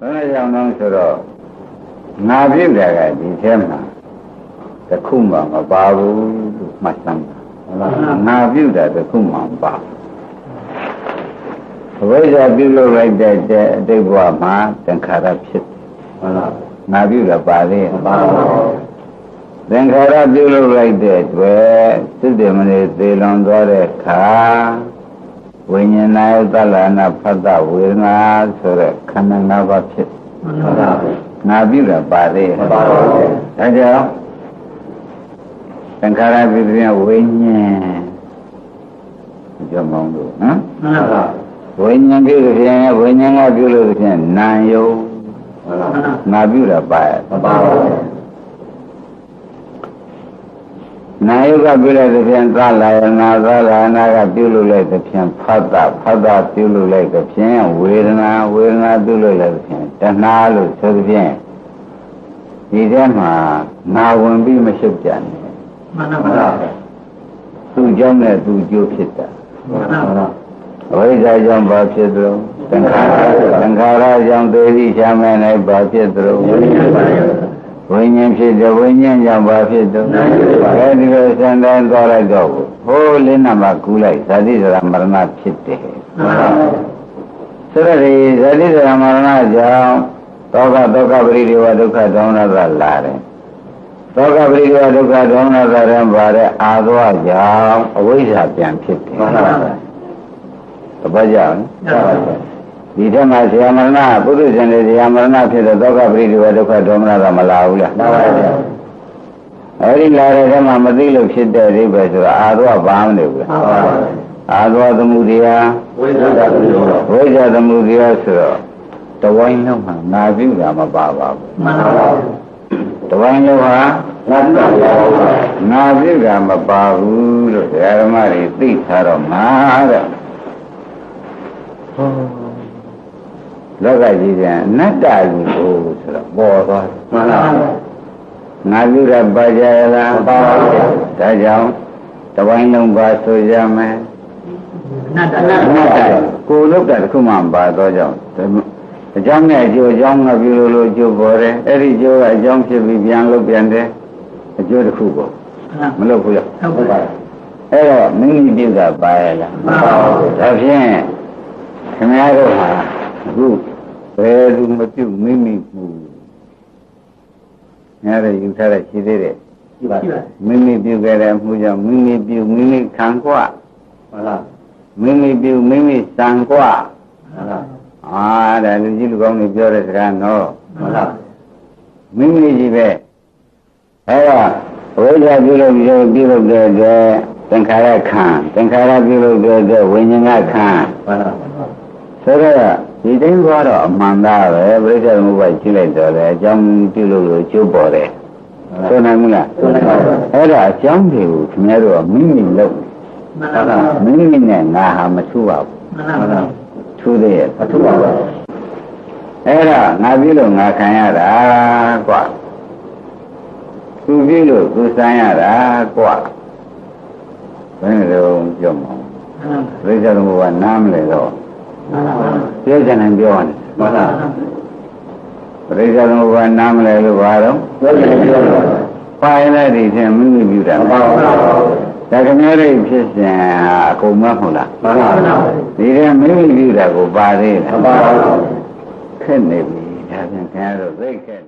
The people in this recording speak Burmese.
ဘယ်နဲ့ကြောင့်လဲဆိုတော့ငါပြည့်တယ်ကဒီထဲမှာတစ်ခုမှမပါဘူးလို့မှတ်စမ်းပါဟုတ်လားငါပြုတ်တာတစ်ခုမှမပါဘူးအဝိဇ္ဇာပြုလုပ်လိုက်တဲ့အတိတ်ဘဝမှာသင်္ခါရဖြစ်တယ်ဟုတ်လားငါပြုတ်တာပါလေမပါဘူးသင်္ခါရပြုလုပ်လိုက်တဲ့အတွက်စိတ်တမနေသေလွန်သွားတဲ့အခါ ဝိညာဏယသလနာဖတ်တဝေဒနာဆိုတဲ့ခန္ဓာ၅ပါးဖြစ်ဟုတ်လားငါပြုတာပါလေမပါဘူးဒါကြောင့်သင်္ခါရပြုတဲ့ဝိညာဉ်ကြောင့်မောင်းလို့နော်မှန်ပါဝိညာဉ်ပြုလို့ဖြင့်ဝိညာဉ်ကပြုလို့ဖြင့်နာယုံဟုတ်လားငါပြုတာပါရဲ့မပါဘူး နာယုကပြုလိုက်တဲ့ဖြင့်သလာယနာသလာနာကပြုလို့လိုက်တဲ့ဖြင့်ဖတ်တာဖတ်တာပြုလို့လိုက်တဲ့ဖြင့်ဝေဒနာဝေဒနာပြုလို့လိုက်တဲ့ဖြင့်တဏှာလို့ဆိုတဲ့ဖြင့်ဒီထဲမှာနာဝင်ပြီးမရှုပ်ကြနဲ့မှန်ပါသူ့ကြောင့်နဲ့သူ့ကျိုးဖြစ်တာမှန်ပါအဝိဇ္ဇာကြောင့်ဘာဖြစ်သလဲသင်္ခါရသင်္ခါရကြောင့်သေတိချမ်းမဲ့၌ဘာဖြစ်သလဲ ဝိညာဉ်ဖြစ်တယ်ဝိညာဉ်ကြောင့်ဘာဖြစ်သလဲအဲဒီလိုစံတိုင်းသွားလိုက်တော့ဟိုးလင်းနာမှာကူးလိုက်ဇာတိဇရာမရဏဖြစ်တယ်ဆိုတော့ဒီဇာတိဇရာမရဏကြောင့်ဒုက္ခဒုက္ခပရိဒေဝဒုက္ခဒေါမနသလာတယ်ဒုက္ခပရိဒေဝဒုက္ခဒေါမနသရင်ပါတဲ့အာသောကြောင့်အဝိဇ္ဇာပြန်ဖြစ်တယ်တပတ်ကြအောင် ဒီထက်မှာဇာမရဏပုရိသေနဲ့ဇာမရဏဖြစ်တဲ့ဒုက္ခပရိဒေဝဒုက္ခဒေါမနသမလာဘူးလားလာပါဘူးအဲဒီလာတဲ့ထက်မှာမသိလို့ဖြစ်တဲ့အိဗယ်ဆိုတော့အာသောဘာမနေဘူးလားအာသောသမှုတရားဝိဇ္ဇာတမျိုးတော့ဝိဇ္ဇာသမှုတရားဆိုတော့တဝိုင်းလုံးမှာငါပြုတာမပါပါဘူးမှန်ပါတဝိုင်းလုံးဟာငါပြုတာပါငါပြုတာမပါဘူးလို့ဓမ္မတွေသိထားတော့မှာတဲ့ဟော လောကကြီးပြန်အနတ္တကြီးကိုဆိုတော့ပေါ်သွားတယ်မှန်ပါငါပြုတာပါကြရလားမပါပါဘူးဒါကြောင့်တဝိုင်းလုံးပါဆိုကြမယ်နတ်တအနတ်နတ္တကိုယ်လောက်တာတစ်ခုမှမပါတော့ကြောင့်အကြောင်းနဲ့အကျိုးအကြောင်းကပြုလို့လို့အကျိုးပေါ်တယ်အဲ့ဒီအကျိုးကအကြောင်းဖြစ်ပြီးပြန်လုပ်ပြန်တယ်အကျိုးတစ်ခုပေါ့မလုပ်ဘူးလားဟုတ်ပါအဲ့တော့မိမိပြုတာပါရလားမပါဘူးဒါဖြင့်ခင်ဗျားတို့ဟာအ ခုဘယ်သူမပြုမိမိဘူးညာရယူထားတဲ့ရှိသေးတယ် ကြည့်ပါကြည့်ပါ မိမိပြုခဲ့တဲ့အမှုကြောင့်မိမိပြုမိမိခံกว่า ဟုတ်လား မိမိပြုမိမိစံกว่า ဟုတ်လား အာဒါလူကြီးလူကောင်းတွေပြောတဲ့စကားနော် ဟုတ်လား မိမိကြီးပဲအဲ့တော့ဝိဇ္ဇာပြုလို့ပြုပြုလို့တဲ့အတွက်သင်္ခါရခံသင်္ခါရပြုလို့တဲ့အတွက်ဝိညာဉ်ကခံ ဟုတ်လား ဆိုတော့ ဒီတိုင်းသွားတော့အမှန်သားပဲပြိဿသမုပ္ပါကြည့်လိုက်တော့လေအကြောင်းပြုလို့လို့ကျိုးပေါ်တယ်ဆိုနိုင်မှုလားဆိုနိုင်ပါဘူးအဲ့ဒါအကြောင်းတွေကိုခင်ဗျားတို့ကမိမိလုပ်မှန်ပါမိမိနဲ့ငါဟာမထူပါဘူးမှန်ပါထူသေးရဲ့မထူပါဘူးအဲ့ဒါငါပြုလို့ငါခံရတာကွာသူပြုလို့သူစမ်းရတာကွာဘယ်လိုပြောမလဲပြိဿသမုပ္ပါနားမလဲတော့မှန် ပါပြောချင်တယ်ပြောတယ်မှန်ပါပရိစ္ဆေသမုပ္ပါနားမလဲလို့ပါတော့ပြောတယ်ပြောတယ်ပိုင်းလိုက်ဒီချင်းမိမိပြုတာမှန်ပါပါဒါကမျိုးလေးဖြစ်စဉ်ဟာအကုန်မဟုတ်လားမှန်ပါဒီထဲမိမိပြုတာကိုပါသေးတယ်မှန်ပါခက်နေပြီဒါပြန်ခင်ဗျားတို့သိခက်